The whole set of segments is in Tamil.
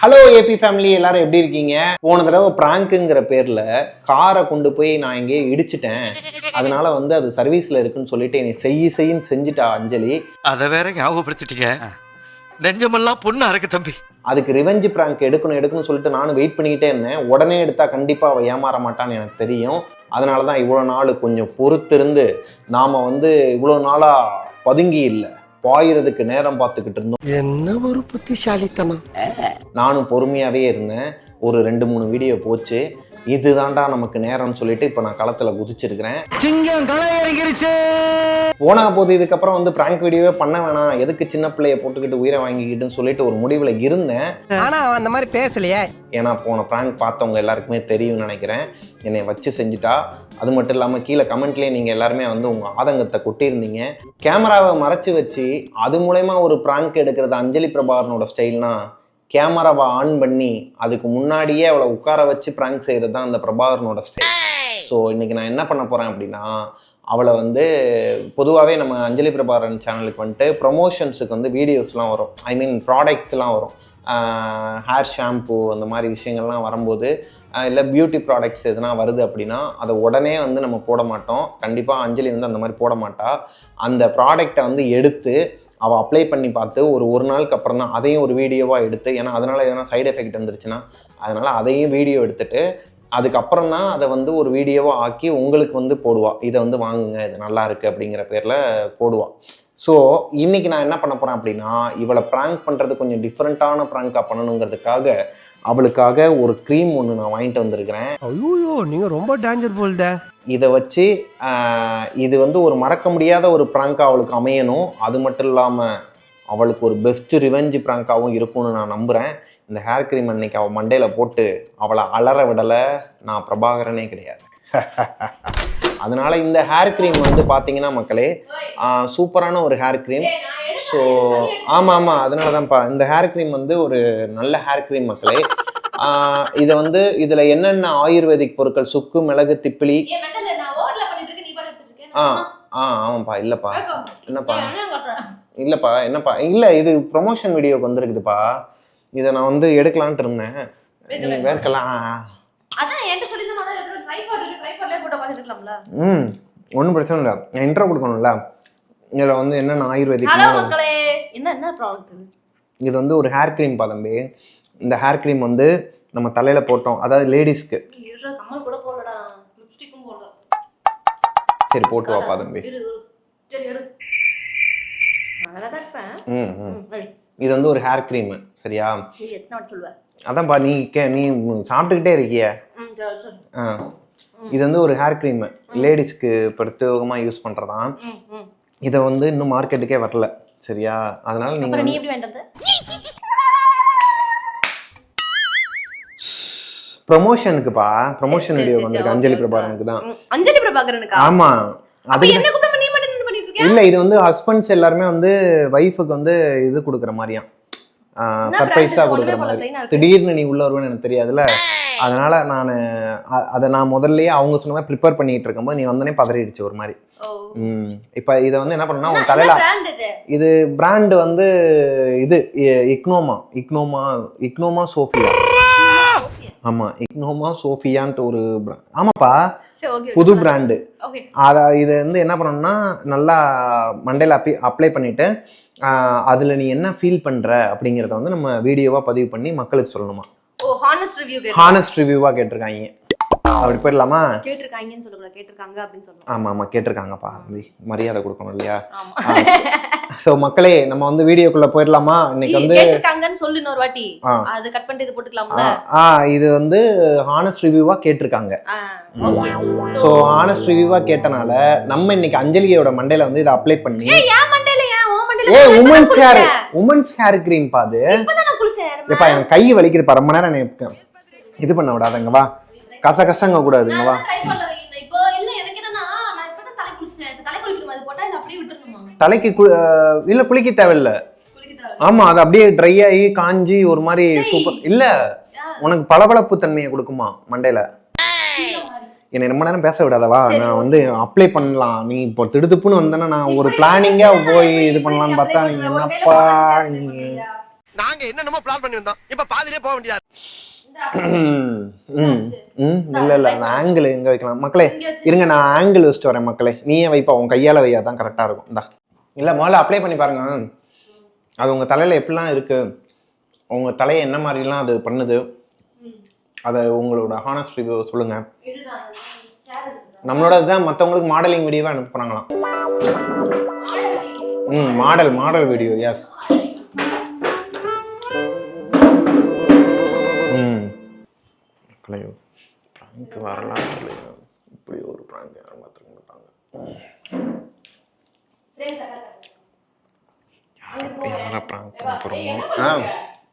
ஹலோ ஏபி ஃபேமிலி எல்லாரும் எப்படி இருக்கீங்க? போன தடவை பிராங்க்குங்கிற பேர்ல காரை கொண்டு போய் நான் எங்கேயோ இடிச்சிட்டேன். அதனால வந்து அது சர்வீஸ்ல இருக்குன்னு சொல்லிட்டு என்னை செய்ய செய்யின்னு செஞ்சுட்டா அஞ்சலி. அதை வேற ஞாபகப்படுத்திட்டீங்க. நெஞ்சமெல்லாம் பொண்ணா இருக்கு தம்பி. அதுக்கு ரிவெஞ்ச் பிராங்க் எடுக்கணும் எடுக்கணும்னு சொல்லிட்டு நானும் வெயிட் பண்ணிக்கிட்டே இருந்தேன். உடனே எடுத்தா கண்டிப்பா அவ ஏமாற மாட்டான்னு எனக்கு தெரியும். அதனால தான் இவ்வளோ நாள் கொஞ்சம் பொறுத்திருந்து நாம வந்து இவ்வளோ நாளா பதுங்கி இல்லை. பாயிறதுக்கு நேரம் பார்த்துக்கிட்டு இருந்தோம். என்ன ஒரு புத்திசாலித்தனம். நானும் பொறுமையாவே இருந்தேன். ஒரு ரெண்டு மூணு வீடியோ போச்சு. இதுதான்டா நமக்கு நேரம்னு சொல்லிட்டு இப்போ நான் களத்துல குதிச்சிருக்கிறேன். சிங்கம் களை இறங்கிருச்சு போனா போது இதுக்கப்புறம் வந்து பிராங்க் வீடியோவே பண்ண வேணாம். எதுக்கு சின்ன பிள்ளைய போட்டுக்கிட்டு உயிரை வாங்கிக்கிட்டுன்னு சொல்லிட்டு ஒரு முடிவில் இருந்தேன். ஆனா அவன் அந்த மாதிரி பேசலையே. ஏன்னா போன பிராங்க் பார்த்தவங்க எல்லாருக்குமே தெரியும்னு நினைக்கிறேன். என்னை வச்சு செஞ்சுட்டா. அது மட்டும் இல்லாமல் கீழே கமெண்ட்லேயே நீங்கள் எல்லாருமே வந்து உங்கள் ஆதங்கத்தை கொட்டியிருந்தீங்க. கேமராவை மறைச்சு வச்சு அது மூலயமா ஒரு பிராங்க் எடுக்கிறது அஞ்சலி பிரபாகரனோட ஸ்டைல்னா கேமராவை ஆன் பண்ணி அதுக்கு முன்னாடியே அவளை உட்கார வச்சு பிராங்க் செய்கிறது தான் அந்த பிரபாகரனோட ஸ்டைல் ஸோ இன்னைக்கு நான் என்ன பண்ண போகிறேன் அப்படின்னா அவளை வந்து பொதுவாகவே நம்ம அஞ்சலி பிரபாகரன் சேனலுக்கு வந்துட்டு ப்ரொமோஷன்ஸுக்கு வந்து வீடியோஸ்லாம் வரும். ஐ மீன் ப்ராடக்ட்ஸ்லாம் வரும். ஹேர் ஷாம்பு அந்த மாதிரி விஷயங்கள்லாம் வரும்போது இல்லை பியூட்டி ப்ராடக்ட்ஸ் எதுனா வருது அப்படின்னா அதை உடனே வந்து நம்ம போட மாட்டோம். கண்டிப்பாக அஞ்சலி வந்து அந்த மாதிரி போட மாட்டா. அந்த ப்ராடக்டை வந்து எடுத்து அவள் அப்ளை பண்ணி பார்த்து ஒரு ஒரு நாளுக்கு அப்புறம் தான் அதையும் ஒரு வீடியோவாக எடுத்து ஏன்னா அதனால் எதனா சைடு எஃபெக்ட் வந்துருச்சுன்னா அதனால் அதையும் வீடியோ எடுத்துட்டு அதுக்கப்புறம் தான் அதை வந்து ஒரு வீடியோவாக ஆக்கி உங்களுக்கு வந்து போடுவாள் இதை வந்து வாங்குங்க இது நல்லா இருக்குது அப்படிங்கிற பேரில் போடுவாள் ஸோ இன்றைக்கி நான் என்ன பண்ண போகிறேன் அப்படின்னா இவளை ப்ராங்க் பண்ணுறது கொஞ்சம் டிஃப்ரெண்ட்டான ப்ராங்காக பண்ணணுங்கிறதுக்காக அவளுக்காக ஒரு க்ரீம் ஒன்று நான் வாங்கிட்டு வந்திருக்கிறேன். ஐயோ நீங்க ரொம்ப டேஞ்சர் போல்த இதை வச்சு இது வந்து ஒரு மறக்க முடியாத ஒரு ப்ராங்காக அவளுக்கு அமையணும். அது மட்டும் இல்லாமல் அவளுக்கு ஒரு பெஸ்ட் ரிவெஞ்ச் ப்ராங்காகவும் இருக்கும்னு நான் நம்புகிறேன் இந்த ஹேர் க்ரீம் அன்னைக்கு அவள் மண்டையில் போட்டு அவளை அலற விடலை. நான் பிரபாகரனே கிடையாது. அதனால இந்த ஹேர் க்ரீம் வந்து பார்த்தீங்கன்னா மக்களே சூப்பரான ஒரு ஹேர் க்ரீம் ஸோ ஆமாம் ஆமாம் அதனால தான்ப்பா இந்த ஹேர் க்ரீம் வந்து ஒரு நல்ல ஹேர் க்ரீம் மக்களே. இதை வந்து இதில் என்னென்ன ஆயுர்வேதிக் பொருட்கள் சுக்கு மிளகு திப்பிலி? ஆ ஆ ஆமாப்பா இல்லைப்பா. என்னப்பா? இல்லைப்பா என்னப்பா? இல்லை இது ப்ரொமோஷன் வீடியோக்கு வந்திருக்குதுப்பா. இதை நான் வந்து எடுக்கலான்ட்டு இருந்தேன். வேர்க்கலாம். அதான் என்கிட்ட சொல்லி தான் ட்ரைபாட் பார்த்துட்டு இருக்கலாம்ல ம் ஒன்றும் பிரச்சனை இல்லை. நான் இன்ட்ரோ கொடுக்கணும்ல. இதில் வந்து என்னென்ன ஆயுர்வேதிக் ஹலோ மக்களே என்ன என்ன ப்ராடக்ட் இது? இது வந்து ஒரு ஹேர் க்ரீம் பா தம்பி. இந்த ஹேர் க்ரீம் வந்து நம்ம தலையில் போட்டோம். அதாவது லேடிஸ்க்கு நீ இருடா கம்மல் கூட போடலடா. லிப்ஸ்டிக்கும் போடல. சரி போட்டு வாப்பா தம்பி. சரி எடு. இது வந்து ஒரு ஹேர் க்ரீம் சரியா? அதான்ப்பா நீ நீ சாப்பிட்டுக்கிட்டே இருக்கிய. இது வந்து ஒரு ஹேர் க்ரீம் லேடிஸ்க்கு பிரத்யேகமாக யூஸ் பண்ணுறதான் இதை வந்து இன்னும் மார்க்கெட்டுக்கே வரல. சரியா? அதனால நீங்கள் நீ எப்படி வேண்டது? ப்ரொமோஷனுக்குப்பா ப்ரொமோஷன் வீடியோ வந்திருக்கு. அஞ்சலி பிரபாகரனுக்கு தான். அஞ்சலி பிரபாகரனுக்கா? ஆமா. அது என்ன கூப்பிடாம நீ மட்டும் என்ன பண்ணிட்டு இருக்க இல்ல இது வந்து ஹஸ்பண்ட்ஸ் எல்லாருமே வந்து ஒய்ஃபுக்கு வந்து இது கொடுக்குற மாதிரியாம். என்ன சர்ப்ரைஸா? கொடுக்குற மாதிரி. திடீர்னு நீ உள்ள வருவேன்னு எனக்கு தெரியாதுல்ல? அதனால நான் அதை நான் முதல்லயே அவங்க சொன்ன மாதிரி ப்ரிப்பேர் பண்ணிட்டு இருக்கும்போது நீ வந்தோடனே பதறிடுச்சு ஒரு மாதிரி இப்போ இதை வந்து என்ன பண்ணா உன் தலையில இது? பிராண்ட் வந்து இது இக்னோமா இக்னோமா இக்னோமா சோஃபியா ஆமா இக்னோமா சோஃபியான்ட்டு ஒரு. ஆமாப்பா புது. பிராண்டு. அதை இது வந்து என்ன பண்ணணும்னா நல்லா மண்டையில் அப்பி அப்ளை பண்ணிட்டு அதுல நீ என்ன ஃபீல் பண்ற அப்படிங்கிறத வந்து நம்ம வீடியோவா பதிவு பண்ணி மக்களுக்கு சொல்லணுமா ஹானஸ்ட் ரிவ்யூவா கேட்டிருக்காங்க அப்படி போயிடலாமா கேட்டிருக்காங்கன்னு சொல்லக்கூடாது, கேட்டிருக்காங்க அப்படின்னு சொல்லணும். ஆமா ஆமா கேட்டிருக்காங்கப்பா. மரியாதை கொடுக்கணும் இல்லையா. ஸோ மக்களே நம்ம வந்து வீடியோக்குள்ள போயிடலாமா இன்னைக்கு வந்து கேட்டிருக்காங்கன்னு சொல்லு இன்னொரு வாட்டி. அது cut பண்ணிட்டு இது? ஆ, ஆ இது வந்து ஹானஸ்ட் ரிவ்யூவா கேட்டிருக்காங்க. ஸோ ஹானஸ்ட் ரிவ்யூவா கேட்டனால நம்ம இன்னைக்கு அஞ்சலியோட மண்டையில வந்து இதை அப்ளை பண்ணி ஏய், என் மண்டையில ஏன்? உன் மண்டையில ஏ women's hair. Women's hair cream பாது எப்பா என் கை வலிக்குது பா ரொம்ப நேரம் எனக்கு இது பண்ண விடாதங்க வா. கச கசங்க கூடாதுங்க வா. எனக்கு? தலைக்கு இல்ல குளிக்க தேவையில்ல. குளிக்க தேவை. ஆமா அது அப்படியே ட்ரை ஆகி காஞ்சி ஒரு மாதிரி. சூப்பர் இல்ல உனக்கு பளபளப்பு தன்மையை கொடுக்குமா மண்டையில. என்னை ரொம்ப நேரம் பேச விடாதவா நான். வந்து அப்ளை பண்ணலாம். நீ இப்போ திடுதுப்புன்னு வந்தேன்னா நான் ஒரு பிளானிங்கா போய் இது பண்ணலாம்னு பண்ணி பார்த்தா apply நீங்க பண்ணி ஒரு என்னப்பா நீங்க என்னென்னமோ பிளான் பண்ணி வந்தோம் இப்ப பாதியிலே போக வேண்டியதா ம் ம் ம் இல்லை இல்லை அந்த ஆங்கிள் எங்கே வைக்கலாம்? மக்களே. இருங்க நான் ஆங்கிள் வச்சுட்டு வரேன் மக்களே. நீயே வைப்பா உன் கையால் வையா தான் கரெக்டாக இருக்கும். இந்தா. இல்லை முதல்ல அப்ளை பண்ணி பாருங்க. அது உங்கள் தலையில் எப்படிலாம் இருக்கு? உங்கள் தலையை என்ன மாதிரிலாம் அது பண்ணுது. அதை உங்களோட ஹானஸ்ட் ரிவ்யூ சொல்லுங்க. நம்மளோட இதுதான் மற்றவங்களுக்கு மாடலிங் வீடியோவாக அனுப்ப போகிறாங்களாம் ஆடை அடி. ம் மாடல் மாடல் வீடியோ எஸ் மக்களையோ ப்ராங்க் வரலாம் இல்லையா இப்படி ஒரு ப்ராங்க் யாரும் பார்த்துருக்க மாட்டாங்க. யாரை ப்ராங்க் பண்ண போகிறோமோ ஆ?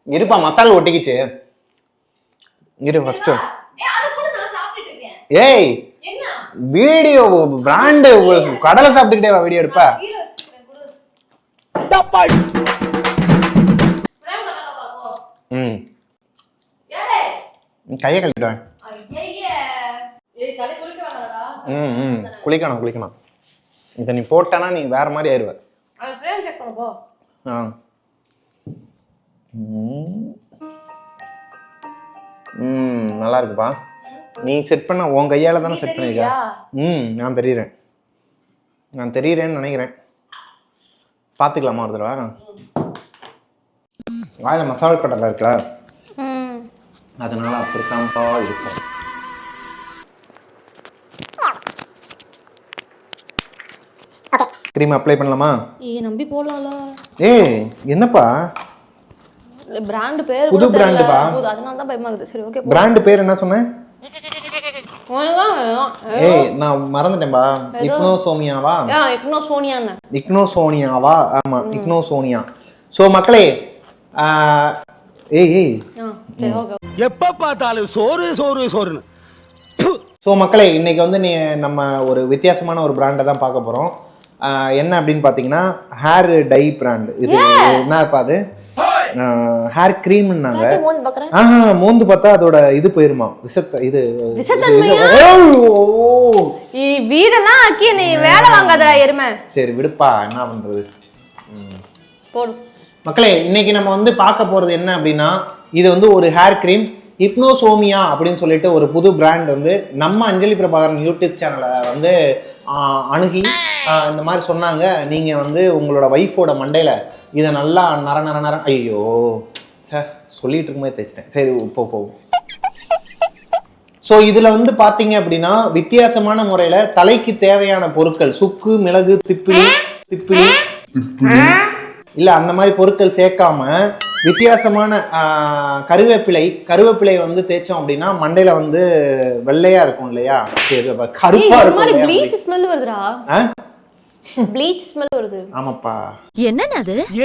இருப்பா மசாலா ஒட்டிக்கிச்சு. இரு ஃபஸ்ட்டு ஏய், அது கூட நான் சாப்பிட்டுட்டு இருக்கேன். ஏய் என்ன? வீடியோ பிராண்டு கடலை சாப்பிட்டுக்கிட்டே வா வீடியோ எடுப்பா. கீழே கையை வேணாம்டா. ம் ம். குளிக்கணும் குளிக்கணும். இதை நீ போட்டானா நீ வேற மாதிரி ஆயிடுவ. ஆ. ம். நல்லா இருக்குப்பா. நீ செட் பண்ண உன் கையால தானே செட் தெரியலையா? ம் நான் தெரியுறேன். நான் தெரியுறேன்னு நினைக்கிறேன். பார்த்துக்கலாமா ஒரு தடவை? வாயில் மசாலா கடலை இருக்கா அதனால அப்படித்தான்ப்பா இருக்கும். க்ரீம் அப்ளை பண்ணலாமா? ஏய் நம்பி போடலாம்ல. ஏய் என்னப்பா? பிராண்ட் பேர் புது brand பா. புது அதனால தான் பயமாகுது சரி ஓகே பிராண்டு பேர் என்ன சொன்னேன் ஏய் நான் மறந்துட்டேன்பா. இக்னோசோமியாவா எக்னோ சோனியான்னு இக்னோசோனியாவா ஆமா இக்னோசோனியா ஸோ மக்களே ஆஹ், ஏய் ஏய். எப்ப பார்த்தாலும் சோறு சோறு சோறுன்னு. ஸோ மக்களே இன்னைக்கு வந்து நீ நம்ம ஒரு வித்தியாசமான ஒரு பிராண்டை தான் பார்க்க போகிறோம் என்ன அப்படின்னு பார்த்தீங்கன்னா ஹேர் டை பிராண்ட் இது என்னப்பா அது? ஹேர் க்ரீம்னாங்க ஆஹா மோந்து பார்த்தா அதோட இது போயிருமா? விஷத்த இது விஷத்தன்மையா? இது- ஓ, ஓ. வீடெல்லாம் ஆக்கி நீ வேலை வாங்காதடா எருமை. சரி விடுப்பா. என்ன பண்றது? போடு. மக்களே இன்னைக்கு நம்ம வந்து பார்க்க போறது என்ன அப்படின்னா இது வந்து ஒரு ஹேர் கிரீம் இப்னோசோமியா அப்படின்னு சொல்லிட்டு ஒரு புது பிராண்ட் வந்து நம்ம அஞ்சலி பிரபாகரன் யூடியூப் சேனலை வந்து அணுகி இந்த மாதிரி சொன்னாங்க. நீங்க வந்து உங்களோட ஒய்ஃபோட மண்டையில இதை நல்லா நர நர நர ஐயோ சார் சொல்லிட்டு இருக்கும்போது தைச்சிட்டேன் சரி போ போவோம் ஸோ இதில் வந்து பார்த்தீங்க அப்படின்னா வித்தியாசமான முறையில் தலைக்கு தேவையான பொருட்கள் சுக்கு மிளகு திப்பிலி திப்பிலி. இல்லை அந்த மாதிரி பொருட்கள் சேர்க்காம வித்தியாசமான ஆஹ், கருவேப்பிலை கருவேப்பிலை வந்து தேய்ச்சோம் அப்படின்னா மண்டையில வந்து வெள்ளையா இருக்கும் இல்லையா? சரி கருப்பா இருக்கும் ப்ளீச் ஸ்மெல் வருதுடா? ப்ளீச் ஸ்மெல் வருது. ஆமாப்பா.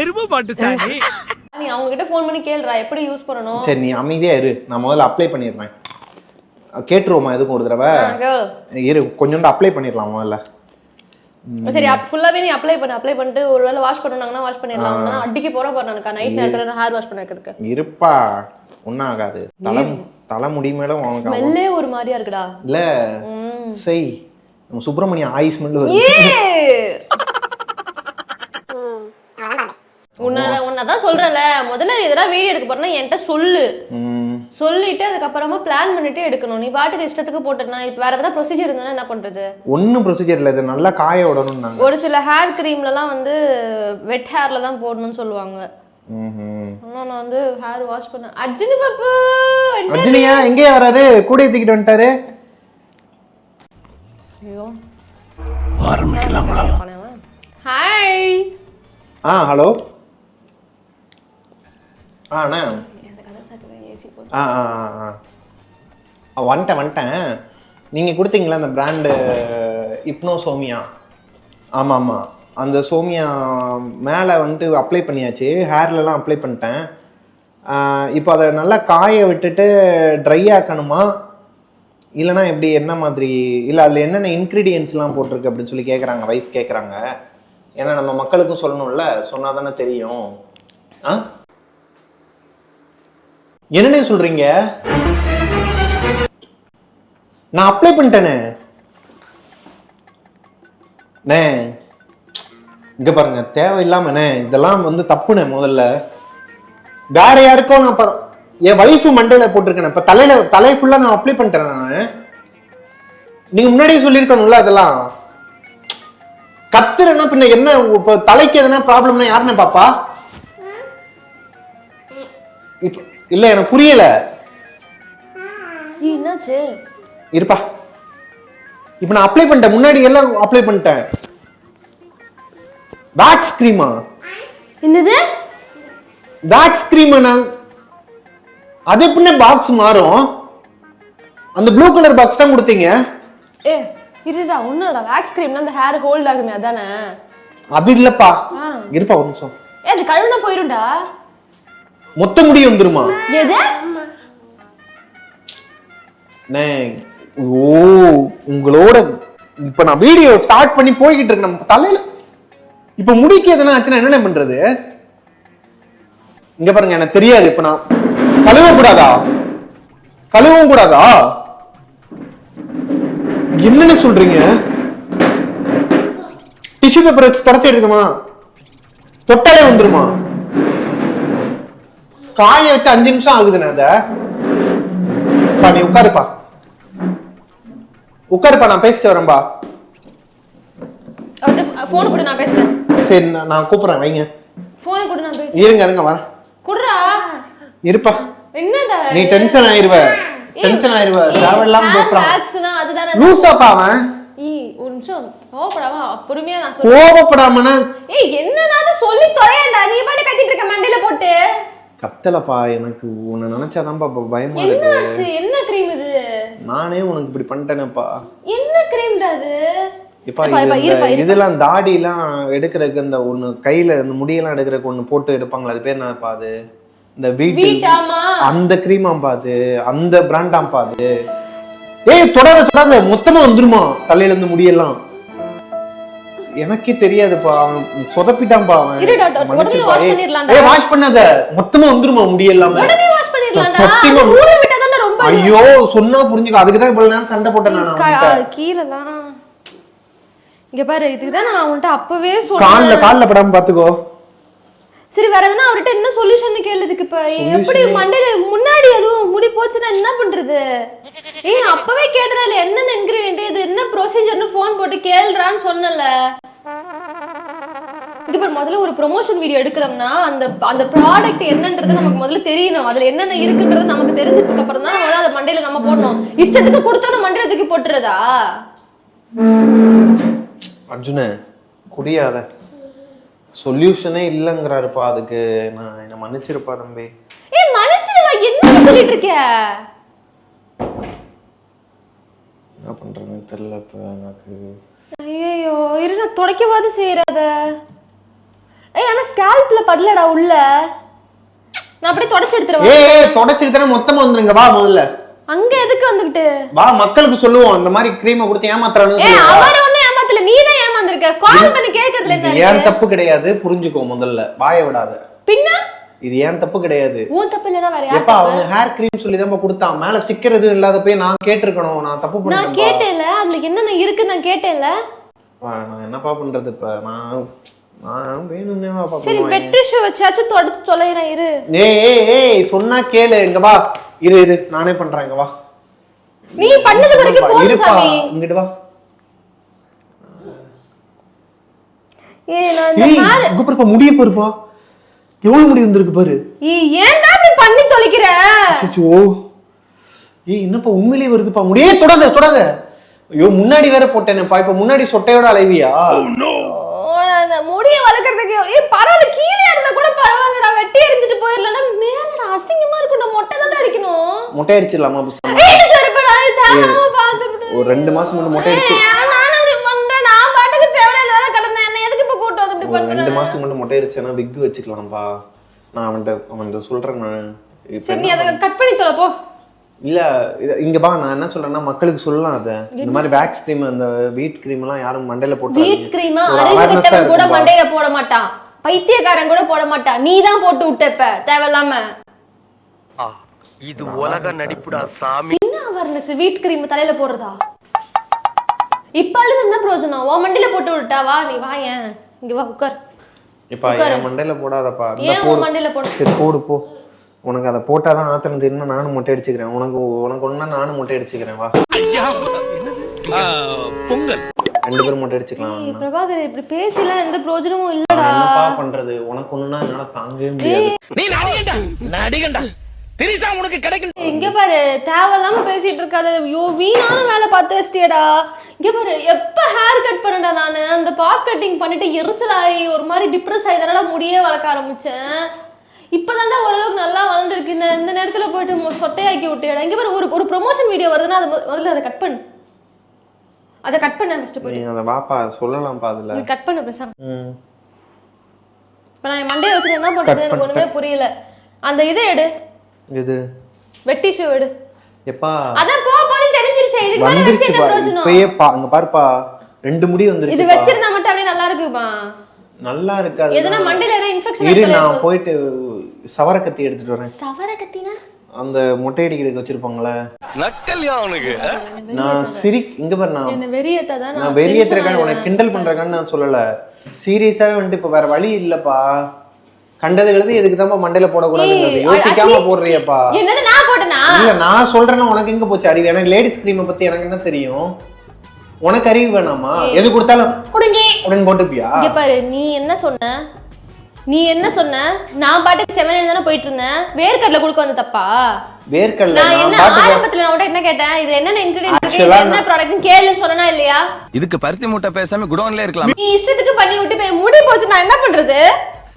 எருமை மாட்டு சாணி நீ அவங்க கிட்ட ஃபோன் பண்ணி கேளுடா எப்படி யூஸ் பண்ணணும்? சரி நீ அமைதியா இரு. நான் முதல்ல அப்ளை பண்ணிடுறேன். கேட்டுருவோமா எதுக்கும் ஒரு தடவை. இரு கொஞ்சோண்டு அப்ளை பண்ணிடலாம் முதல்ல. சரி ஃபுல்லாவே நீ அப்ளை பண்ணு அப்ளை பண்ணிட்டு ஒருவேளை வாஷ் பண்ணாங்கன்னா வாஷ் பண்ணிடலாம் நான் அடிக்க போறேன் பாரு எனக்கு நைட் நேரத்துல ஹேர் வாஷ் பண்ண வைக்கிறதுக்கு இருப்பா ஒன்றும் ஆகாது. தலை தலை முடி மேல உனக்கு ஸ்மெல்லே ஒரு மாதிரியா இருக்குடா. இல்ல செய். நம்ம சுப்பிரமணியம் ஆய் ஸ்மெல் வருது! உன்னை உன்னதான் சொல்றேன்ல முதல்ல நீ இதெல்லாம் வீடியோ எடுக்க போறேன்னா என்கிட்ட சொல்லு. சொல்லிட்டு அதுக்கப்புறமா பிளான் பண்ணிட்டு எடுக்கணும். நீ பாட்டுக்கு இஷ்டத்துக்கு போட்டுனா இப்ப வேற எதனா ப்ரொசீஜர் இருந்தா என்ன பண்றது? ஒண்ணும் ப்ரொசீஜர் இல்லை. இது நல்லா காய விடணும்னாங்க. ஒரு சில ஹேர் கிரீம்லலாம் வந்து வெட் ஹேர்ல தான் போடணும்னு சொல்லுவாங்க. நான் வந்து ஹேர் வாஷ் பண்ண அர்ஜுனி பாப்பு ரஜினியா எங்கே வராரு? கூட தூக்கிட்டு வந்துட்டாரு. ஐயோ. ஆரம்பிக்கலாங்களா ஹாய் ஆ ஹலோ ஆ அண்ணா. ஆ ஆ ஆ, வந்துட்டேன் வந்துட்டேன். நீங்கள் கொடுத்தீங்களா அந்த பிராண்டு இப்னோ சோமியா ஆமாம் ஆமாம் அந்த சோமியா மேலே வந்துட்டு அப்ளை பண்ணியாச்சு. ஹேர்லலாம் அப்ளை பண்ணிட்டேன். இப்போ அதை நல்லா காய விட்டுட்டு ட்ரை ஆக்கணுமா? இல்லைனா எப்படி என்ன மாதிரி? இல்லை அதில் என்னென்ன இன்க்ரீடியன்ஸ்லாம் போட்டிருக்கு அப்படின்னு சொல்லி கேட்குறாங்க வைஃப் கேட்குறாங்க ஏன்னா நம்ம மக்களுக்கும் சொல்லணும்ல சொன்னால் தானே தெரியும். ஆ? என்னண்ணே சொல்கிறீங்க நான் அப்ளை பண்ணிட்டேனே. அண்ணே இங்க பாருங்க தேவையில்லாமண்ணே இதெல்லாம் வந்து தப்புண்ணே முதல்ல. வேற யாருக்கோ நான் என் வைஃப் மண்டையில போட்டிருக்கேன் இப்ப தலையில தலையை ஃபுல்லா நான் அப்ளை பண்ணிட்டேன் நான். நீங்க முன்னாடியே சொல்லியிருக்கணும்ல அதெல்லாம். கத்துறேன்னா பின்ன என்ன இப்ப தலைக்கு எதனா ப்ராப்ளம்னா யாருன்னு பாப்பா? இப்ப இல்ல எனக்கு புரியல. என்னாச்சு? இருப்பா. இப்ப நான் அப்ளை பண்ணிட்டேன். முன்னாடி எல்லாம் அப்ளை பண்ணிட்டேன். வேக்ஸ் கிரீமா என்னது? வேக்ஸ் கிரீமா நான் அது எப்படின்னா பாக்ஸ் மாறும்? அந்த ப்ளூ கலர் பாக்ஸ் தான் கொடுத்தீங்க. ஏ இருடா ஒண்ணுடா. வேக்ஸ் கிரீம்னா அந்த ஹேர் ஹோல்ட் ஆகுமே அதானே? அது இல்லப்பா. இருப்பா ஒரு நிமிஷம். ஏ அது கழுவுனா போயிரும்டா. மொத்த முடி வந்துருமா? எது? ஓ உங்களோட இப்ப நான் வீடியோ ஸ்டார்ட் பண்ணி போய்கிட்டு இருக்கேன் நம்ம தலையில. இப்ப முடிக்கு எதனா ஆச்சுன்னா என்னென்ன பண்றது? இங்க பாருங்க எனக்கு தெரியாது இப்ப நான் கழுவ கூடாதா? கழுவவும் கூடாதா? என்னன்னு சொல்றீங்க? டிஷ்யூ பேப்பர் வச்சு தொடச்சி எடுக்கணுமா? தொட்டாலே வந்துருமா? காய வச்சு அஞ்சு நிமிஷம் ஆகுதுண்ணே அத. பா நீ உட்காருப்பா. உட்காருப்பா நான் பேசிட்டு வரேன்பா. ஃபோன் கொடு நான் பேசுறேன். சரி நான் கூப்பிடுறேன் வைங்க. ஃபோனை கொடு நான் பேசுறேன். இருங்க இருங்க வரேன். குடுறா. இருப்பா. என்னடா நீ டென்ஷன் ஆயிருவ. டென்ஷன் ஆயிருவ. தேவையில்லாம பேசுறான். வேக்ஸ்னா அதுதானே லூசாப்பா அவன். ஏய் ஒரு நிமிஷம். கோவப்படாம பொறுமையா நான் சொல்றேன். கோபப்படாமனா ஏய் சொல்லி தொலையண்டா. நீ பாட்டு கட்டிட்டு இருக்க மண்டையில போட்டு. கத்தலப்பா எனக்கு உன்னை நினைச்சாதான்ப்பா பயமா இருக்கு. என்ன கிரீம் இது? நானே உனக்கு இப்படி பண்ணிட்டேனேப்பா. என்ன கிரீம்டா அது. இதெல்லாம் தாடி எல்லாம் எடுக்கிறதுக்கு இந்த ஒண்ணு கையில இந்த முடியெல்லாம் எடுக்கிறதுக்கு ஒண்ணு போட்டு எடுப்பாங்களா அது பேர் என்னப்பா அது? இந்த வீட்டு அந்த கிரீமாம் பாது அந்த பிராண்டாம் பாது ஏய் தொடாத தொடாத. மொத்தமா வந்துருமா தலையில இருந்து முடியெல்லாம். எனக்கே தெரியாதுப்பா. அவன் சொதப்பிட்டான்பா அவன் வாஷ் பண்ணாத. மொத்தமா வந்துருமா ரொம்ப ஐயோ சொன்னா புரிஞ்சுக்கோ. அதுக்கு தான் இவ்வளவு நேரம் சண்டை போட்டேன் நான். கீழலாம் இங்க பாரு இதுக்கு தான் நான் அவன்கிட்ட அப்பவே கால்ல சொன்னேன் கால்ல படாம பாத்துக்கோ. சரி வேற எதுனா அவர்கிட்ட என்ன சொல்யூஷன் கேளுதுக்கு இப்ப? எப்படி மண்டையில முன்னாடி எதுவும் முடி போச்சுன்னா என்ன பண்றது? ஏய் அப்பவே கேட்டதால என்னென்ன இன்கிரியன்ட் இது என்ன ப்ரொசீஜர்னு ஃபோன் போட்டு கேளுறான்னு சொன்னல பாரு முதல்ல ஒரு ப்ரொமோஷன் வீடியோ எடுக்கிறோம்னா அந்த அந்த ப்ராடக்ட் என்னன்றது நமக்கு முதல்ல தெரியணும். அதுல என்னென்ன இருக்குன்றது நமக்கு தெரிஞ்சதுக்கு அப்புறம் தான் வந்து அதை மண்டையில நம்ம போடணும். இஷ்டத்துக்கு கொடுத்தா நம்ம மண்டையில தூக்கி போட்டுறதா? அர்ஜுன குடியாத. சொல்யூஷனே இல்லைங்கிறாருப்பா அதுக்கு நான் என்ன மன்னிச்சிருப்பா தம்பி. ஏய் மனுஷனவா என்ன சொல்லிட்டு இருக்க என்ன பண்றதுன்னு தெரியல இப்ப எனக்கு. ஐயோ இரு நான் துடைக்கவாது செய்யறத. ஏய் ஆனா ஸ்கேல்ப்ல படலடா உள்ள. நான் அப்படியே தொடச்சு எடுத்துறேன் ஏய் தொடச்சிட்டு தானே மொத்தமா வந்துருங்க வா முதல்ல. அங்க எதுக்கு வந்துகிட்டு வா மக்களுக்கு சொல்லுவோம் இந்த மாதிரி கிரீமை கொடுத்து ஏமாத்துறானு ஏய் அவர் ஏமாந்திருக்க கால் பண்ணி கேக்குறதுல என்ன ஏன் இருக்கு? தப்பு கிடையாது? புரிஞ்சுக்கோ முதல்ல. வாய விடாத. பின்ன? இது ஏன் தப்பு கிடையாது? உன் தப்பு இல்லனா வேற யார் எப்பா தப்பு? அவங்க ஹேர் கிரீம் சொல்லி தான் கொடுத்தான். மேல ஸ்டிக்கர் எதுவும் இல்லாத போய் நான் கேட்டிருக்கணும். நான் தப்பு நான் பண்ணிட்டேன்ப்பா. கேட்டேன்ல. அதுல என்னென்ன இருக்கு நான் கேட்டேன்ல. நான் என்னப்பா பண்றது இப்ப? நான் நான் வேணும்னே வாப்பா சரி பண்ணுவேன். வெட் டிஷ்யூ வச்சாச்சும் தொடச்சு தொலைறேன் இரு. ஏய் ஏய் ஏய் சொன்னா கேளு. இங்க வா. இரு இரு. நானே பண்றேன். இங்க வா. நீ பண்ணது வரைக்கும் போதும் இருப்பா. சாமி. இங்கிட்டு வா. பாருப்பா முடிய பாருப்பா எவ்வளவு முடி வந்திருக்கு பாரு. ஏய் ஏன்டா இப்படி பண்ணி தொலைக்கிற? அச்சோ ஏய் என்னப்பா உண்மையிலேயே வருதுப்பா. முடியே தொடாத தொடாத. ஐயோ முன்னாடி வேற போட்டேனேப்பா. இப்ப முன்னாடி சொட்டையோட அலைவியா? ஓ, நான் இந்த முடிய வளர்க்கறதுக்கு ஏய் பரவாயில்ல கீழே இருந்தா கூட பரவாயில்லடா. வெட்டி எரிஞ்சிட்டு போயிடலன்னா மேலடா அசிங்கமா இருக்கும். நான் மொட்டை தான் அடிக்கணும். மொட்டை அடிச்சிடலாமா ஒரு ரெண்டு மாசம் முன்ன மொட்டை அடிச்சு ஒரு ரெண்டு மாசத்துக்கு முன்ன மொட்டை அடிச்சேன்னா விக் வச்சுக்கலாம்ப்பா. நான் அவன்கிட்ட அவன்கிட்ட சொல்றேன் நான் சரி நீ அதை கட் பண்ணி தொலை போ. இல்ல இங்க பா நான் என்ன சொல்றேன்னா மக்களுக்கு சொல்லலாம் அத. இந்த மாதிரி வேக்ஸ் கிரீம் அந்த வீட் கிரீம் எல்லாம் யாரும் மண்டையில போட்டு வீட் கிரீமா அறிவு கிட்டவன் கூட மண்டையில போட மாட்டான். பைத்தியக்காரன் கூட போட மாட்டான். நீ தான் போட்டு விட்ட இப்ப தேவையில்லாம. இது உலக நடிப்புடா சாமி. என்ன அவர்னஸ் வீட் கிரீம் தலையில போடுறதா? இப்ப அழுது என்ன பிரயோஜனம். உன் மண்டியில போட்டு விட்டா வா நீ வா ஏன் இங்க வா உட்கார். இப்பா. என் மண்டையில போடாதப்பா. ஏன் போடு. உன் மண்டையில போட? சரி போடு போ. உனக்கு அதை போட்டாதான் ஆத்திரம் தெரியும் நானும் மொட்டை அடிச்சுக்கிறேன். உனக்கு உனக்கு ஒண்ணா நானும் மொட்டை அடிச்சுக்கிறேன். வா. பொங்கல். ரெண்டு பேரும் மொட்டை அடிச்சுக்கலாம். பிரபாகர் இப்படி பேசலாம் எந்த பிரயோஜனமும் இல்லடா. என்னப்பா பண்றது? உனக்கு ஒண்ணுன்னா என்னால தாங்கவே முடியாது. நீ நடிகண்டா? நடிகண்டா? திரிசா உனக்கு கிடைக்கும் இங்க பாரு தேவையில்லாம பேசிட்டு இருக்காத. ஐயோ வீணான வேலை பார்த்து வச்சிட்டியடா. இங்க பாரு எப்ப ஹேர் கட் பண்ணடா நானு? அந்த பாக் கட்டிங் பண்ணிட்டு எரிச்சல் ஆகி ஒரு மாதிரி டிப்ரெஸ் ஆகி தானடா முடியே வளர்க்க ஆரம்பிச்சேன். இப்பதான்டா ஓரளவுக்கு நல்லா வளர்ந்துருக்கு. இந்த இந்த நேரத்துல போயிட்டு சொட்டையாக்கி விட்டியடா இங்க பாரு ஒரு ஒரு ப்ரொமோஷன் வீடியோ வருதுன்னா அது முதல்ல அதை கட் பண்ணு. அதை கட் பண்ண போயிட்டு. நீங்க அதை வாப்பா சொல்லலாம்ப்பா அதுல. நீ கட் பண்ணு பேசாம. ம். இப்ப நான் என் மண்டையை வச்சுட்டு என்ன பண்றது? எனக்கு ஒண்ணுமே புரியல. அந்த இதை எடு. இது வெட்டி ஷூ எடு. எப்பா? அதான் போ போன்னு தெரிஞ்சிருச்சே இதுக்கு மேல வச்சு என்ன வந்துருச்சுப்பா பிரயோஜனம்? இப்பயே பா அங்க பாருப்பா ரெண்டு முடி இது வந்துருச்சு வச்சிருந்தா மட்டும் அப்படியே நல்லா இருக்குமா? நல்லா இருக்காது. எதுனா மண்டையில எதனா இன்ஃபெக்ஷன் இரு நான் போயிட்டு சவர கத்தி எடுத்துட்டு வரேன். சவர கத்தினா? அந்த மொட்டை அடிக்கிறதுக்கு வச்சிருப்பாங்களே? நக்கல்யா அவனுக்கு? நான் சிரி இங்க பாரு நான் என்ன நான் உனக்கு கிண்டல் பண்றேன்னு நான் சொல்லல. சீரியஸாவே வந்துட்டு இப்ப வேற வழி இல்லப்பா. கண்டது எழுதி எதுக்கு தான் மண்டையில போடக்கூடாதுங்கிறது. ஏய், யோசிக்காம போடுறியப்பா. என்னது நான் போட்டனா? இல்ல நான் சொல்றேன்னா உனக்கு எங்க போச்சு அறிவு? எனக்கு லேடிஸ் கிரீமை பத்தி எனக்கு என்ன தெரியும்? உனக்கு அறிவு வேணாமா? எது கொடுத்தாலும் குடுங்க. அப்படின்னு போட்டுப்பியா? இங்க பாரு நீ என்ன சொன்ன? நீ என்ன சொன்ன? நான் பாட்டுக்கு செவன் தானே போயிட்டு இருந்தேன். வேர்க்கடல கொடுக்க வந்து தப்பா? வேர்க்கல்ல நான் என்ன ஆரம்பத்துல நான் என்ன கேட்டேன்? இது என்னென்ன இன்கிரீடியன்ட் இருக்கு? என்ன ப்ராடக்ட்னு கேளுன்னு சொன்னா இல்லையா? இதுக்கு பருத்தி மூட்டை பேசாம குடோன்ல இருக்கலாம். நீ இஷ்டத்துக்கு பண்ணி விட்டு முடி போச்சு நான் என்ன பண்றது?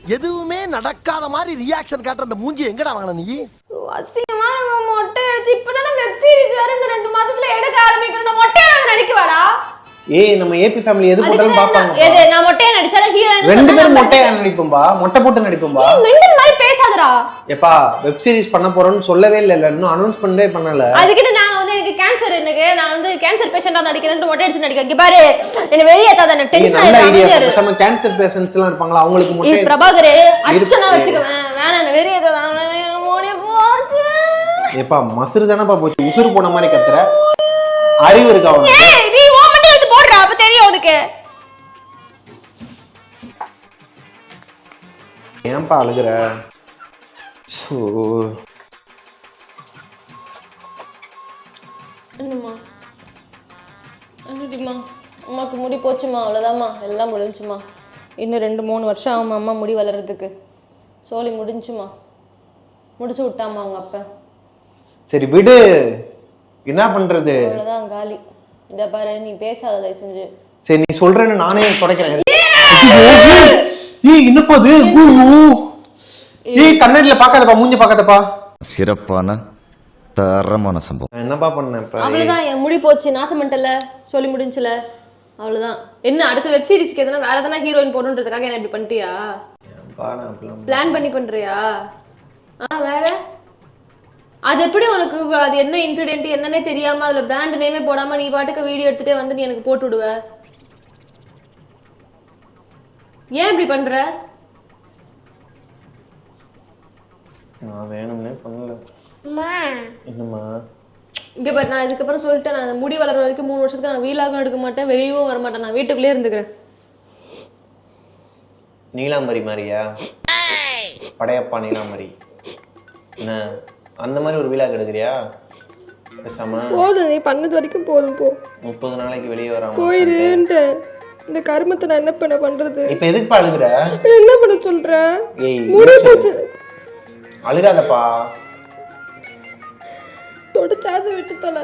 எதுவுமே நடக்காத மாதிரி ரியாக்ஷன் காட்டுற அந்த மூஞ்சி எங்கடா வாங்கின நீ? அசிங்கமா இருக்கு மொட்டை அடிச்சு இப்பதானே வெப் சீரிஸ் வேற இன்னும் ரெண்டு மாசத்துல எடுக்க ஆரம்பிக்கணும் நான் மொட்டையில வந்து நடிக்கவாடா? ஏய் நம்ம ஏபி ஃபேமிலி எது போட்டாலும் பாப்பாங்க எது நான் மொட்டையா நடிச்சாலும் ஹீரோயின் ரெண்டு பேரும் மொட்டையா நடிப்போம்பா? மொட்டை போட்டு நடிப்போம்பா? மெண்டல் மாதிரி பேசாதடா. எப்பா வெப் சீரிஸ் பண்ண போறோம்னு சொல்லவே இல்ல இன்னும் அனௌன்ஸ் பண்ணவே பண்ணல. எனக்கு கேன்சர் எனக்கு நான் வந்து கேன்சர் பேஷண்டா நடிக்கிறேன்ட்டு மொட்டை அடிச்சு நடிக்க. பாரு என்ன எனக்கு ஏய், டென்ஷன். பேசாம கேன்சர் பேஷண்ட்ஸ் எல்லாம் இருப்பாங்களா? அவங்களுக்கு மொட்டை பிரபாகரே இருக்கு. வச்சுக்குவேன் வேணாம் என்ன வெளியேத்தாத மூடி போச்சு. எப்பா மசுறு தானப்பா போச்சு? உசுறு போன மாதிரி கத்துற. அறிவு இருக்கா ஏய் நீ ஓ எடுத்து போடுறா அப்ப தெரியும் உனக்கு ஏன்பா அழுகுற? சோ. என்னம்மா? என்னடிம்மா அம்மாக்கு முடி போச்சுமா அவ்வளோதாம்மா எல்லாம் முடிஞ்சுமா இன்னும் ரெண்டு மூணு வருஷம் ஆகும் அம்மா முடி வளர்றதுக்கு. சோலி முடிஞ்சுமா முடிச்சு விட்டாமா அவங்க அப்பா. சரி விடு. என்ன பண்றது? அவ்வளோதான் காலி. இதை பாரு நீ பேசாத தயவு செஞ்சு. சரி நீ சொல்றேன்னு நானே துடைக்கிறேன். ஏய் என்னப்பா அது. ஏய் கண்ணாடியில பாக்காதப்பா மூஞ்சி பாக்காதப்பா. சிறப்பான தரமான சம்பவம். என்னப்பா பண்ணேன் இப்ப? அவ்வளோதான் என் முடி போச்சு நாசம் பண்ணிட்டல சொல்லி முடிஞ்சுல அவ்வளோதான் என்ன அடுத்த வெப் சீரிஸ்க்கு எதனா வேற எதனா ஹீரோயின் போடணுன்றதுக்காக என்ன இப்படி பண்ணிட்டியா? பிளான் பண்ணி பண்றியா? ஆ வேற? அது எப்படி உனக்கு அது என்ன இன்கிரிடியன்ட் என்னன்னே தெரியாம அதுல பிராண்ட் நேமே போடாம நீ பாட்டுக்கு வீடியோ எடுத்துட்டே வந்து நீ எனக்கு போட்டு விடுவ? ஏன் இப்படி பண்ற? நான் வேணும்னே பண்ணல. என்னம்மா? இங்க பாரு நான் இதுக்கப்புறம் சொல்லிட்டேன் நான் முடி வளர வரைக்கும் மூணு வருஷத்துக்கு நான் வீலாகவும் எடுக்க மாட்டேன் வெளியவும் வர மாட்டேன் நான் வீட்டுக்குள்ளே இருந்துக்கிறேன். நீலாம்பரி மாதிரியா? படையப்பா நீலாம்பரி. என்ன அந்த மாதிரி ஒரு விழா கெடுக்கிறியா? பேசாம. போதும் நீ பண்ணது வரைக்கும் போதும் போ. முப்பது நாளைக்கு வெளியே வராம போயிருன்ட்டு இந்த கருமத்தை நான் என்ன பண்ண பண்றது? இப்ப எதுக்குப்பா அழுகுற? என்ன பண்ண சொல்ற? ஏய் முடி போச்சு. அழுகாதப்பா. தொடச்சாத விட்டு தொலை.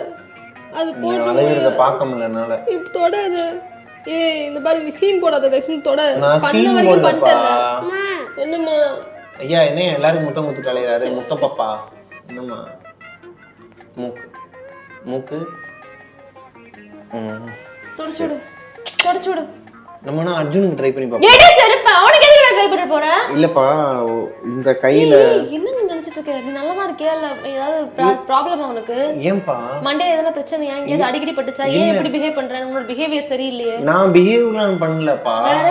அது போட்டு பார்க்க முடியல என்னால. இப்ப தொட அது. ஏய் இந்த மாதிரி நீ சீன் போடாத தயவுசெய்து தொட. நான் பண்ண வரைக்கும் பண்ணிட்டேன். என்னம்மா? ஐயா என்ன எல்லாரும் முத்தம் குத்துட்டு அலையிறாரு? முத்த பாப்பா. என்னம்மா? மூக்கு. மூக்கு. ம். தொடச்சு விடு. தொடச்சு விடு. நம்மனா அர்ஜுனுக்கு ட்ரை பண்ணி பார்ப்போம் ஏடி செருப்ப. அவனுக்கு எதுக்கு நான் ட்ரை பண்ண போறேன்? இல்லப்பா ஓ, இந்த கையில என்ன நினைச்சிட்டு இருக்க நீ நல்லா தான் இருக்கியா? இல்ல ஏதாவது ப்ராப்ளமா உனக்கு? ஏன்பா? மண்டையில எதனா பிரச்சனையா எங்கேயாவது அடிக்கடி பட்டுச்சா? ஏன் இப்படி பிஹேவ் பண்ற? உன்னோட பிஹேவியர் சரியில்லையே. நான் பிஹேவ்லாம் பண்ணலப்பா. வேற?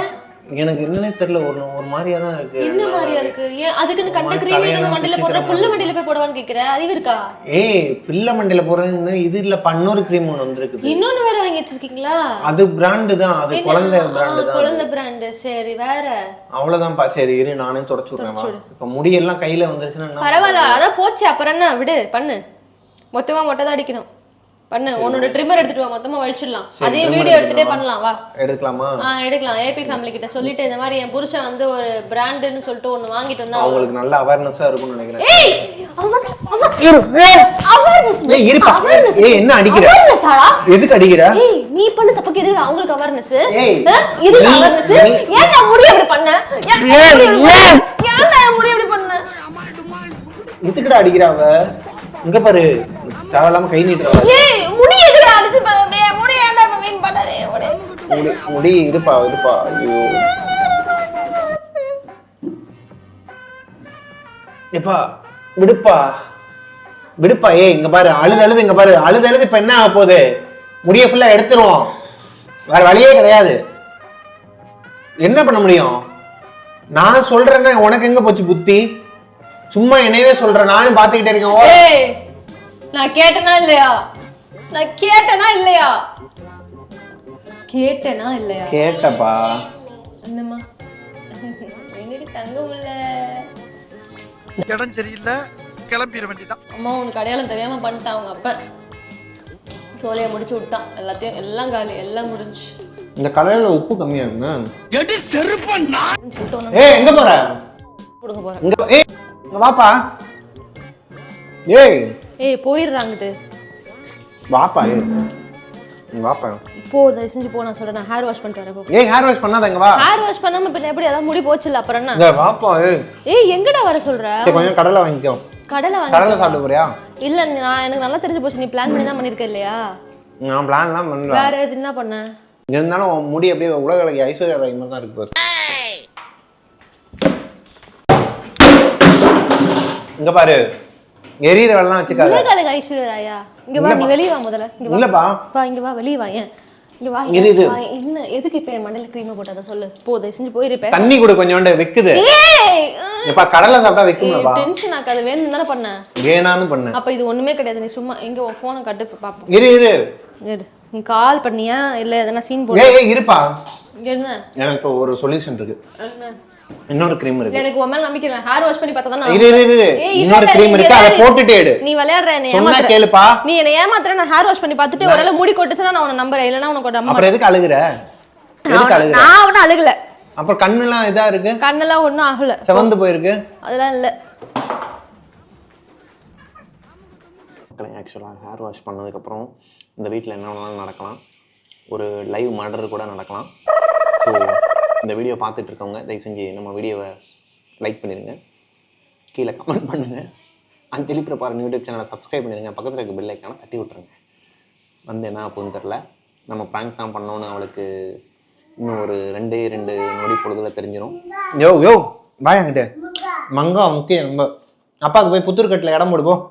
எனக்கு என்னன்னே தெரியல. ஒரு ஒரு மாதிரியா தான் இருக்கு. என்ன மாதிரியா இருக்கு? ஏன் அதுக்குன்னு கண்ட கிரீம் தலையெல்லாம் மண்டையில போடுற புள்ள. மண்டையில போய் போடுவான்னு கேக்குற? அறிவு இருக்கா? ஏய் பிள்ளை மண்டையில போறது இது இல்ல இன்னொரு க்ரீம் ஒன்று வந்திருக்குது. இன்னொன்னு வேற வாங்கி வச்சிருக்கீங்களா? அது பிராண்டு தான். அது? குழந்தை பிராண்டு தான். குழந்தை பிராண்டு சரி வேற. அவ்வளவுதான்ப்பா. சரி இரு நானே தொடச்சு விடுறேன். இப்ப முடியெல்லாம் கையில வந்துருச்சுன்னா பரவாயில்ல. அதான் போச்சு. அப்புறம் என்ன? விடு பண்ணு. மொத்தமா மொட்டை தான் அடிக்கணும். பண்ணு. உன்னோட ட்ரிம்மர் எடுத்துட்டு வா. மொத்தமா வழிச்சிடலாம் அதே வீடியோ எடுத்துட்டே பண்ணலாம். வா. எடுக்கலாமா. ஆ. எடுக்கலாம். ஏபி ஃபேமிலி கிட்ட சொல்லிட்டு இந்த மாதிரி என் புருஷன் வந்து ஒரு பிராண்டுன்னு சொல்லிட்டு ஒன்னு வாங்கிட்டு வந்தா அவங்களுக்கு நல்ல அவேர்னஸா இருக்கும்னு நினைக்கிறேன். ஏய்! அவேர்னஸ் ஏய் இருப்பா. ஏய் என்ன அடிக்கிற? அவேர்னஸ் ஆடா. எதுக்கு அடிக்கிற? ஏய் நீ பண்ண தப்புக்கு எதுக்கு அவங்களுக்கு அவேர்னஸ் ஏய், இது அவேர்னஸ் நீ- ஏன் நான் முடி அப்படி பண்ண? ஏன் நான் முடி அப்படி பண்ண? ஏன் நான் என் முடி அப்படி பண்ண? எதுக்குடா அடிக்கிற அவ? இங்க பாரு. தேவையில்லாம கை நீட்டுற ஏய்! முடி எதுக்கு அடிச்சு பண்ண ஏய் முடி ஏன்டா இப்ப வீண் பண்ணறே முடி. முடி முடி இருப்பா இருப்பா. ஐயோ. எப்பா விடுப்பா. விடுப்பா ஏய் இங்க பாரு அழுது அழுது இங்க பாரு. அழுது அழுது இப்ப என்ன ஆக போகுது? முடிய ஃபுல்லா எடுத்துருவோம். வேற வழியே கிடையாது. என்ன பண்ண முடியும்? நான் சொல்றேன்னா உனக்கு எங்க போச்சு புத்தி? சும்மா என்னையவே சொல்றேன் நானும் பாத்துக்கிட்டே இருக்கேன். நான் கேட்டனா இல்லையா? நான் கேட்டனா இல்லையா? கேட்டனா இல்லையா? கேட்டப்பா. என்னம்மா? என்னடி தங்க முடியல இடம் சரியில்லை கிளம்பிட வேண்டியதான் அம்மா உனக்கு அடையாளம் தெரியாம பண்ணிட்டான் அவங்க அப்ப. சோலையை முடிச்சு விட்டான். எல்லாத்தையும் எல்லாம் காலி எல்லாம் முடிஞ்சு. இந்த கடையில உப்பு கம்மியா இருக்குங்க. எடி செருப்பண்ணா சொல்லிட்டு ஒண்ணு ஏய் எங்க போற? கொடுக்க போறேன். இங்க ஏய் இங்க வாப்பா. ஏய். ஏய் போயிடுறாங்கட்டு வாப்பா இங்க வாப்பா. போ தயவு செஞ்சு போ நான் சொல்றேன். நான் ஹேர் வாஷ் பண்ணிட்டு வரேன் ஏய் ஹேர் வாஷ் பண்ணாத இங்க வா. ஹேர் வாஷ் பண்ணாம பின்ன எப்படி அதான் முடி போச்சுல அப்புறம் என்ன? இங்க வாப்பா ஏய். ஏய் எங்கடா வர சொல்ற? கொஞ்சம் கடலை வாங்கிக்கோ. கடலை கடலை வாங்கி சாப்பிட போறியா இல்ல நான் எனக்கு நல்லா தெரிஞ்சு போச்சு. நீ பிளான் பண்ணி தான் பண்ணிருக்க இல்லையா? நான் பிளான்லாம் பண்ணல வேற என்ன பண்ண? இருந்தாலும் உன் முடி அப்படியே உலக அழகி ஐஸ்வர்யா ராய் மாதிரி தான் இருக்கு பாரு. இங்க பாரு. எரியற வெள்ளம் வச்சுக்காத. ஐஸ்வர்யா ராயா. இங்க வா நீ வெளிய வா முதல்ல. இங்க வா. இல்லப்பா வா இங்க வா வெளிய வா ஏன்? இங்க வா என்ன எதுக்கு இப்ப என் மண்டையில க்ரீம் போட்டத சொல்லு? போ தயவு செஞ்சு போயிருப்பேன் தண்ணி கொடு கொஞ்சோண்டு வைக்குது. ஏய் இப்ப கடலை சாப்பிட்டா வைக்கும்லப்பா டென்ஷன் ஆக்காத வேணும் தானே பண்ண. வேணான்னு பண்ணு. அப்ப இது ஒண்ணுமே கிடையாது நீ சும்மா எங்க உன் போனை கட்டு பாப்போம். இரு இரு. இரு. நீ கால் பண்ணியா? இல்ல எதனா சீன் போடு. ஏய் இருப்பா. என்ன? எனக்கு ஒரு சொல்யூஷன் இருக்கு. என்ன? இன்னொரு க்ரீம் இருக்கு. எனக்கு உன் மேல நம்பிக்கை இல்லை. ஹேர் வாஷ் பண்ணி பார்த்தா தான் இரு இரு இரு, இன்னொரு க்ரீம் இருக்கு. அதை. போட்டுட்டே எடு. நீ விளையாடுற என்ன ஏமாத்துற. கேளுப்பா. நீ என்ன ஏமாத்துற நான் ஹேர் வாஷ் பண்ணி பார்த்துட்டு ஒருவேளை முடி கொட்டுச்சுன்னா நான் உன்னை நம்புறேன். இல்லைன்னா உனக்கு நம்ப அப்புறம் எதுக்கு அழுகுற? எதுக்கு அழுகுற? நான் ஒன்றும் அழுகல. அப்புறம் கண்ணுலாம் இதா இருக்கு? கண்ணெல்லாம் ஒன்றும் ஆகல. செவந்து போயிருக்கு. அதெல்லாம் இல்ல. ஆக்சுவலாக ஹேர் வாஷ் பண்ணதுக்கப்புறம் இந்த வீட்டில் என்ன வேணாலும் நடக்கலாம். ஒரு லைவ் மர்டர் கூட நடக்கலாம். ஸோ இந்த வீடியோ பார்த்துட்டு இருக்கவங்க தயவு செஞ்சு நம்ம வீடியோவை லைக் பண்ணிடுங்க கீழே கமெண்ட் பண்ணுங்கள் அஞ்சலி பிரபாரன் யூடியூப் சேனலை சப்ஸ்கிரைப் பண்ணிடுங்க பக்கத்தில் இருக்க பெல் ஐக்கான தட்டி விட்ருங்க வந்து என்ன அப்படின்னு தெரில நம்ம ப்ராங்க் தான் பண்ணோன்னு அவளுக்கு இன்னும் ஒரு ரெண்டே ரெண்டு நொடி பொழுதுல தெரிஞ்சிடும் யோ யோ பாய் அங்கிட்ட மங்கா முக்கியம் ரொம்ப அப்பாவுக்கு போய் புத்தூர்கட்டில் இடம் போடுவோம்